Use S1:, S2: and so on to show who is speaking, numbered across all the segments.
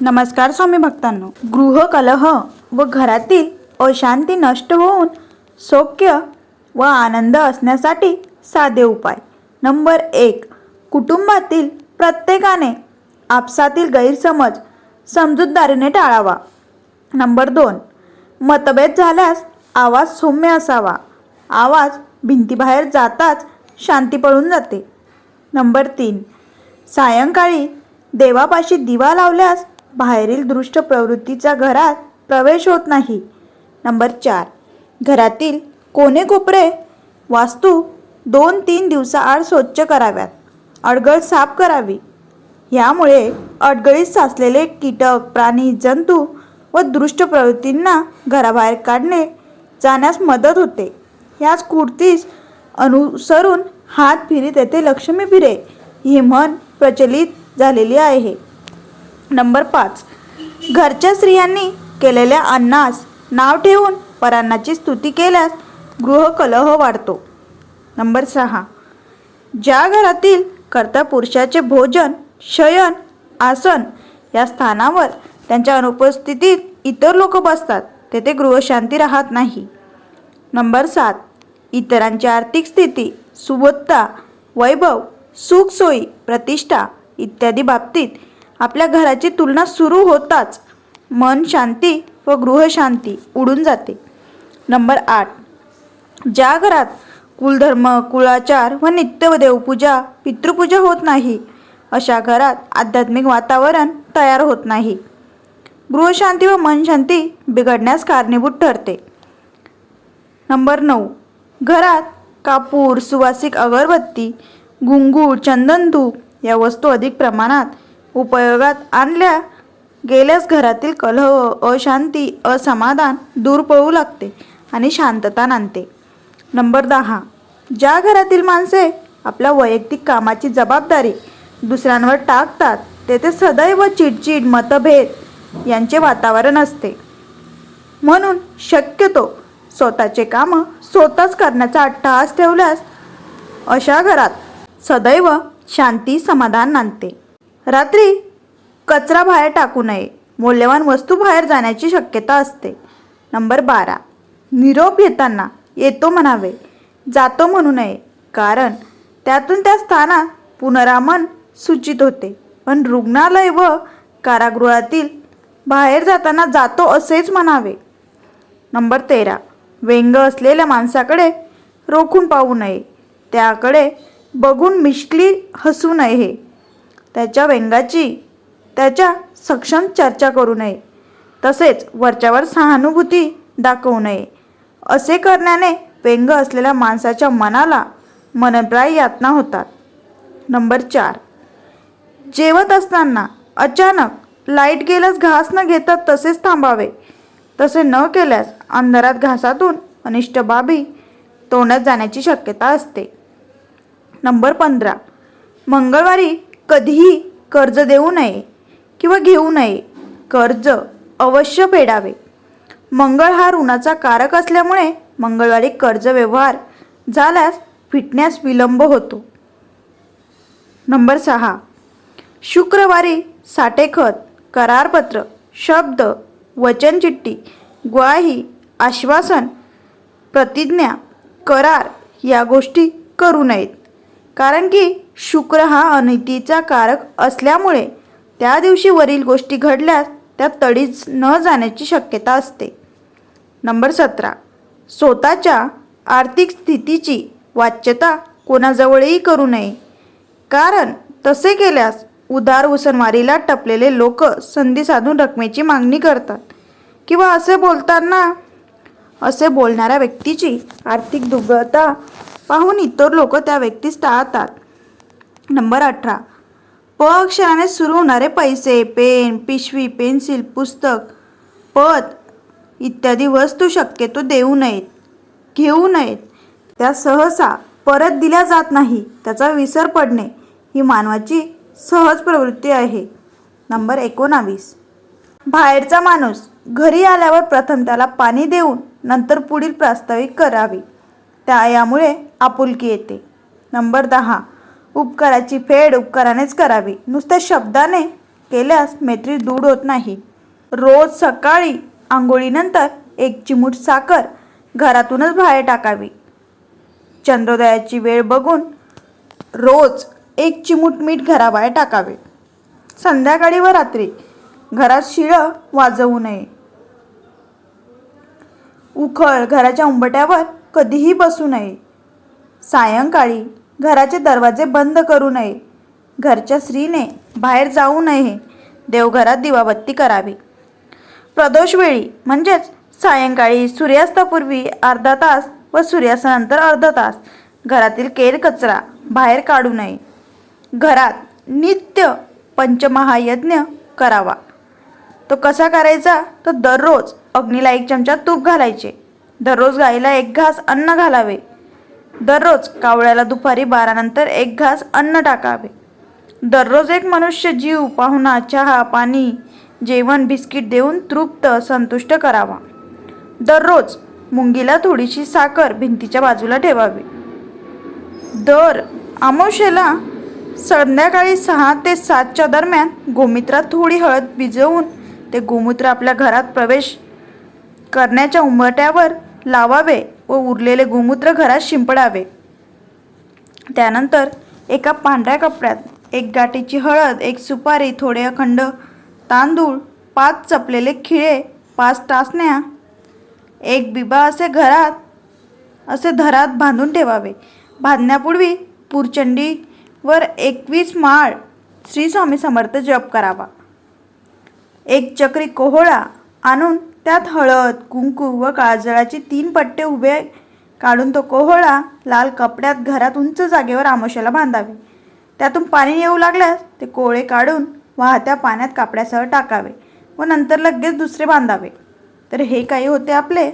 S1: नमस्कार स्वामी भक्तांनो. गृहकलह व घरातील अशांती नष्ट होऊन सौख्य व आनंद असण्यासाठी साधे उपाय. नंबर एक कुटुंबातील प्रत्येकाने आपसातील गैरसमज समजूतदारीने टाळावा. नंबर दोन मतभेद झाल्यास आवाज सौम्य असावा. आवाज भिंतीबाहेर जाताच शांती पळून जाते. नंबर तीन सायंकाळी देवापाशी दिवा लावल्यास बाहेरील दृष्ट प्रवृत्तीचा घरात प्रवेश होत नाही. नंबर चार. घरातील कोणे कोपरे वास्तू दोन तीन दिवसाआड स्वच्छ कराव्यात. अडगळ साफ करावी. यामुळे अडगळीत साचलेले कीटक प्राणी जंतू व दृष्ट प्रवृत्तींना घराबाहेर काढणे जाण्यास मदत होते. याच कुर्तीस अनुसरून हात फिरीत येते लक्ष्मी फिरे ही म्हण प्रचलित झालेली आहे. नंबर पाच. घरच्या स्त्रियांनी केलेल्या अन्नास नाव ठेवून परान्नाची स्तुती केल्यास गृहकलह वाढतो. नंबर सहा. ज्या घरातील कर्ता पुरुषाचे भोजन शयन आसन या स्थानावर त्यांच्या अनुपस्थितीत इतर लोक बसतात तेथे गृहशांती राहत नाही. नंबर सात. इतरांची आर्थिक स्थिती सुबत्ता वैभव सुखसोयी प्रतिष्ठा इत्यादी बाबतीत आपल्या घराची तुलना सुरू होताच. मन शांती व गृहशांती उडून जाते. नंबर आठ. ज्या घरात कुलधर्म कुळाचार व नित्य देवपूजा पितृपूजा होत नाही अशा घरात आध्यात्मिक वातावरण तयार होत नाही. गृहशांती व मनशांती बिघडण्यास कारणीभूत ठरते. नंबर नऊ. घरात कापूर सुवासिक अगरबत्ती गुंगूळ चंदन धूप या वस्तू अधिक प्रमाणात उपयोगात आणल्या गेल्यास घरातील कलह अशांती असमाधान दूर पळू लागते आणि शांतता नांदते. नंबर दहा. ज्या घरातील माणसे आपल्या वैयक्तिक कामाची जबाबदारी दुसऱ्यांवर टाकतात तेथे सदैव चिडचिड मतभेद यांचे वातावरण असते. म्हणून शक्यतो स्वतःचे कामं स्वतःच करण्याचा अट्टहास ठेवल्यास अशा घरात सदैव शांती समाधान नांदते. रात्री कचरा बाहेर टाकू नये. मौल्यवान वस्तू बाहेर जाण्याची शक्यता असते. नंबर बारा. निरोप येताना येतो म्हणावे. जातो म्हणू नये कारण त्यातून त्या स्थानात पुनरामन सूचित होते. पण रुग्णालय व कारागृहातील बाहेर जाताना जातो असेच म्हणावे. नंबर तेरा. व्यंग असलेल्या माणसाकडे रोखून पाहू नये. त्याकडे बघून मिश्कली हसू नये. त्याच्या व्यंगाची त्याच्या सक्षम चर्चा करू नये. तसेच वरच्यावर सहानुभूती दाखवू नये. असे करण्याने व्यंग असलेल्या माणसाच्या मनाला मनप्राय यातना होतात. नंबर चार. जेवत असताना अचानक लाइट गेल्यास घास न घेता तसेच थांबावे. तसे न केल्यास अंधारात घासातून अनिष्ट बाबी तोंडात जाण्याची शक्यता असते. नंबर पंधरा. मंगळवारी कधीही कर्ज देऊ नये किंवा घेऊ नये कर्ज अवश्य फेडावे. मंगळ हा ऋणाचा कारक असल्यामुळे मंगळवारी कर्ज व्यवहार झाल्यास फिटण्यास विलंब होतो. नंबर सहा. शुक्रवारी साठेखत करारपत्र शब्द वचनचिठ्ठी ग्वाही आश्वासन प्रतिज्ञा करार या गोष्टी करू नयेत. कारण की शुक्र हा अनितीचा कारक असल्यामुळे त्या दिवशी वरील गोष्टी घडल्यास त्या तडीच न जाण्याची शक्यता असते. नंबर सतरा. स्वतःच्या आर्थिक स्थितीची वाच्यता कोणाजवळही करू नये. कारण तसे केल्यास उदार उसनवारीला टपलेले लोक संधी साधून रकमेची मागणी करतात. किंवा असे बोलताना असे बोलणाऱ्या व्यक्तीची आर्थिक दुर्बलता पाहून इतर लोक त्या व्यक्तीस टाळतात. नंबर अठरा. प अक्षराने सुरू होणारे पैसे पेन पिशवी पेन्सिल पुस्तक पद इत्यादी वस्तू शक्यतो देऊ नयेत घेऊ नयेत. त्या सहसा परत दिल्या जात नाही त्याचा विसर पडणे ही मानवाची सहज प्रवृत्ती आहे. नंबर एकोणावीस. बाहेरचा माणूस घरी आल्यावर प्रथम त्याला पाणी देऊन नंतर पुढील प्रास्ताविक करावी. त्या यामुळे आपुलकी येते. नंबर दहा. उपकाराची फेड उपकारानेच करावी. नुसत्या शब्दाने केल्यास मैत्री दूर होत नाही. रोज सकाळी आंघोळीनंतर एक चिमूट साखर घरातूनच बाहेर टाकावी. चंद्रोदयाची वेळ बघून रोज एक चिमूट मीठ घराबाहेर टाकावे. संध्याकाळी व रात्री घरात शिळं वाजवू नये. उखळ घराच्या उंबट्यावर कधीही बसू नये. सायंकाळी घराचे दरवाजे बंद करू नये. घरच्या स्त्रीने बाहेर जाऊ नये. देवघरात दिवाबत्ती करावी. प्रदोषवेळी म्हणजेच सायंकाळी सूर्यास्तापूर्वी अर्धा तास व सूर्यास्तानंतर अर्धा तास घरातील केर कचरा बाहेर काढू नये. घरात नित्य पंचमहायज्ञ करावा. तो कसा करायचा? तर दररोज अग्नीला एक चमचा तूप घालायचे. दररोज गाईला एक घास अन्न घालावे. दररोज कावळ्याला दुपारी बारानंतर एक घास अन्न टाकावे. दररोज एक मनुष्य जीव पाहुणा चहा पाणी जेवण बिस्किट देऊन तृप्त संतुष्ट करावा. दररोज मुंगीला थोडीशी साखर भिंतीच्या बाजूला ठेवावी. दर आमोशेला संध्याकाळी सहा ते सातच्या दरम्यान गोमित्रात थोडी हळद भिजवून ते गोमूत्र आपल्या घरात प्रवेश करण्याच्या उंबरट्यावर लावावे. व उरलेले गोमूत्र घरात शिंपडावे. त्यानंतर एका पांढऱ्या कपड्यात एक गाठीची हळद एक सुपारी थोडे अखंड तांदूळ पाच चपलेले खिळे पाच टासण्या एक बिबा असे घरात असे धरात बांधून ठेवावे. बांधण्यापूर्वी पुरचंडीवर एकवीस माळ श्री स्वामी समर्थ जप करावा. एक चक्री कोहळा आणून त्यात हळद कुंकू व काजळाचे तीन पट्टे उभे काढून तो कोहळा लाल कपड्यात घरात उंच जागेवर आमोशाला बांधावे. त्यातून पाणी येऊ लागल्यास ते कोळे काढून वाहत्या पाण्यात कापड्यासह टाकावे व नंतर लगेच दुसरे बांधावे. तर हे काही होते आपले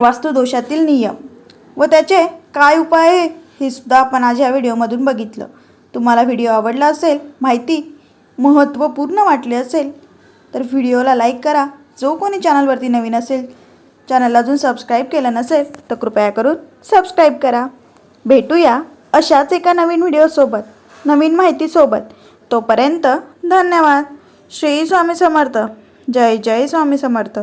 S1: वास्तुदोषातील नियम. व त्याचे काय उपाय आहे हे सुद्धा आपण आज या व्हिडिओमधून बघितलं. तुम्हाला व्हिडिओ आवडला असेल माहिती महत्त्वपूर्ण वाटली असेल तर व्हिडिओला लाईक करा जो कोणी चॅनलवरती नवीन असेल चॅनलला अजून सबस्क्राईब केलं नसेल तर कृपया करून सबस्क्राईब करा. भेटूया अशाच एका नवीन व्हिडिओसोबत नवीन माहितीसोबत तोपर्यंत धन्यवाद. श्री स्वामी समर्थ. जय जय स्वामी समर्थ.